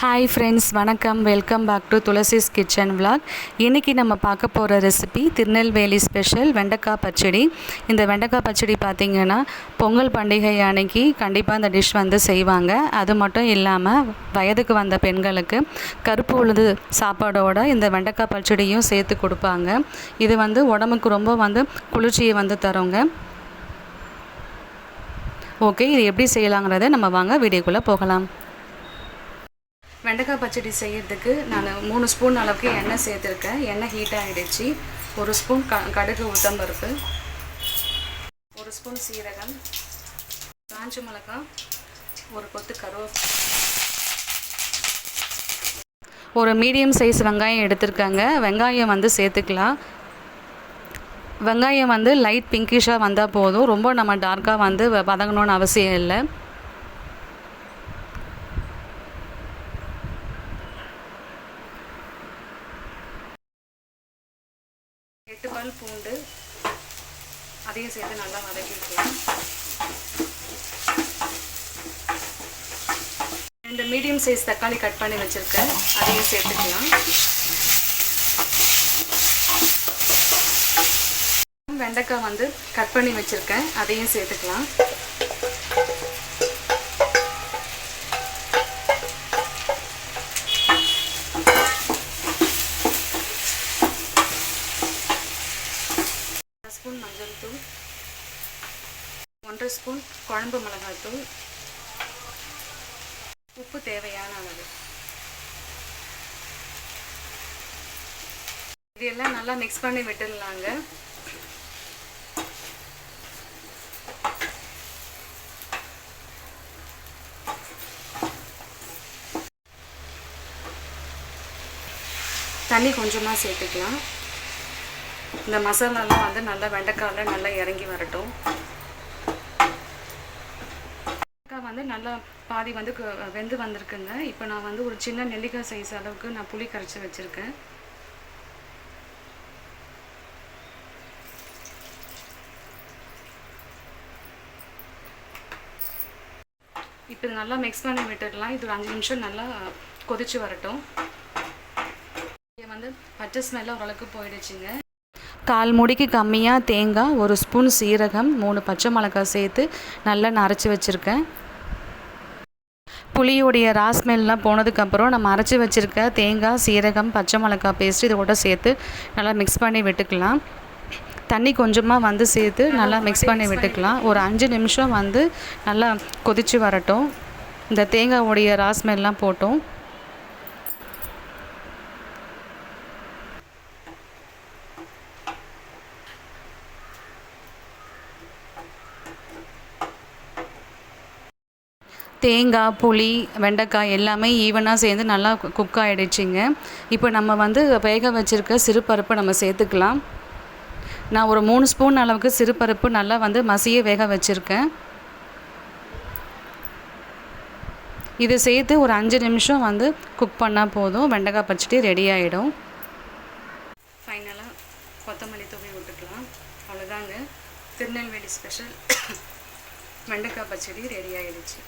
Hi friends வணக்கம். Welcome back to Thulasi's kitchen vlog இன்றைக்கி நம்ம பார்க்க போகிற ரெசிபி திருநெல்வேலி ஸ்பெஷல் வெண்டைக்காய் பச்சடி. இந்த வெண்டைக்காய் பச்சடி பார்த்திங்கன்னா பொங்கல் பண்டிகை அன்னைக்கு கண்டிப்பாக இந்த டிஷ் வந்து செய்வாங்க. அது மட்டும் இல்லாமல் வயதுக்கு வந்த பெண்களுக்கு கருப்பு உழுது சாப்பாடோட இந்த வெண்டைக்காய் பச்சடியும் சேர்த்து கொடுப்பாங்க. இது வந்து உடம்புக்கு ரொம்ப வந்து குளிர்ச்சியை வந்து தருங்க. ஓகே இது எப்படி செய்யலாங்கிறத நம்ம வாங்க வீடியோக்குள்ளே போகலாம். வெண்டைக்காய் பச்சடி செய்கிறதுக்கு நான் மூணு ஸ்பூன் அளவுக்கு எண்ணெய் சேர்த்துருக்கேன். எண்ணெய் ஹீட் ஆகிடுச்சு ஒரு ஸ்பூன் க கடுகு உளுத்தம்பருப்பு ஒரு ஸ்பூன் சீரகம். காஞ்ச மிளகாய். ஒரு கொத்து கருவேப்பிலை. ஒரு மீடியம் சைஸ் வெங்காயம் எடுத்திருக்காங்க. வெங்காயம் வந்து சேர்த்துக்கலாம். வெங்காயம் வந்து லைட் பிங்கிஷாக வந்தால் போதும். ரொம்ப நம்ம டார்க்காக வந்து வதங்கணும்னு அவசியம் இல்லை. எட்டு பல் பூண்டு அதையும் சேர்த்து நல்லா வதக்கிக்கலாம் ரெண்டு மீடியம் சைஸ் தக்காளி கட் பண்ணி வச்சுருக்கேன். அதையும் சேர்த்துக்கலாம். வெண்டைக்காய் வந்து கட் பண்ணி வச்சுருக்கேன். அதையும் சேர்த்துக்கலாம். அரை ஸ்பூன் மஞ்சள் தூள் ஒன்றரை ஸ்பூன் குழம்பு மிளகாய் தூள். உப்பு தேவையான அளவு. இது எல்லாம் நல்லா மிக்ஸ் பண்ணி விட்டுடலாங்க. தண்ணி கொஞ்சமாக சேர்த்துக்கலாம். இந்த மசாலாலாம் வந்து நல்லா வெண்டைக்காயில் நல்லா இறங்கி வரட்டும். வெண்டைக்காய் வந்து நல்லா பாதி வந்து வெந்து வந்திருக்குங்க. இப்போ நான் வந்து ஒரு சின்ன நெல்லிக்காய் சைஸ் அளவுக்கு நான் புளி கரைச்சி வச்சுருக்கேன். இப்போ இது நல்லா மிக்ஸ் பண்ணி விட்டுடலாம். இது ஒரு அஞ்சு நிமிஷம் நல்லா கொதிச்சு வரட்டும். இங்கே வந்து பச்சை ஸ்மெல்லாம் ஓரளவுக்கு போயிடுச்சுங்க. கால் முடிக்கு கம்மியாக தேங்காய் ஒரு ஸ்பூன் சீரகம் மூணு பச்சை மிளகாய் சேர்த்து நல்லா நரைச்சி வச்சுருக்கேன். புளியோடைய ராஸ்மெல்லாம் போனதுக்கப்புறம் நம்ம அரைச்சி வச்சுருக்க தேங்காய் சீரகம் பச்சை மிளகாய் பேஸ்ட் இதோட சேர்த்து நல்லா மிக்ஸ் பண்ணி விட்டுக்கலாம். தண்ணி கொஞ்சமாக வந்து சேர்த்து நல்லா மிக்ஸ் பண்ணி விட்டுக்கலாம். ஒரு அஞ்சு நிமிஷம் வந்து நல்லா கொதிச்சு வரட்டும். இந்த தேங்காயோடைய ராஸ்மெல்லாம் போட்டோம். தேங்காய் புளி வெண்டைக்காய் எல்லாமே ஈவனாக சேர்ந்து நல்லா குக் ஆகிடுச்சிங்க இப்போ நம்ம வந்து வேக வச்சுருக்க சிறுபருப்பை நம்ம சேர்த்துக்கலாம். நான் ஒரு மூணு ஸ்பூன் அளவுக்கு சிறுபருப்பு நல்லா வந்து மசிய வேக வச்சுருக்கேன். இது சேர்த்து ஒரு அஞ்சு நிமிஷம் வந்து குக் பண்ணால் போதும். வெண்டைக்காய் பச்சடி ரெடி ஆகிடும் ஃபைனலாக கொத்தமல்லி தூவி விட்டுக்கலாம். அவ்வளோதாங்க திருநெல்வேலி ஸ்பெஷல் வெண்டைக்காய் பச்சடி ரெடி ஆகிடுச்சு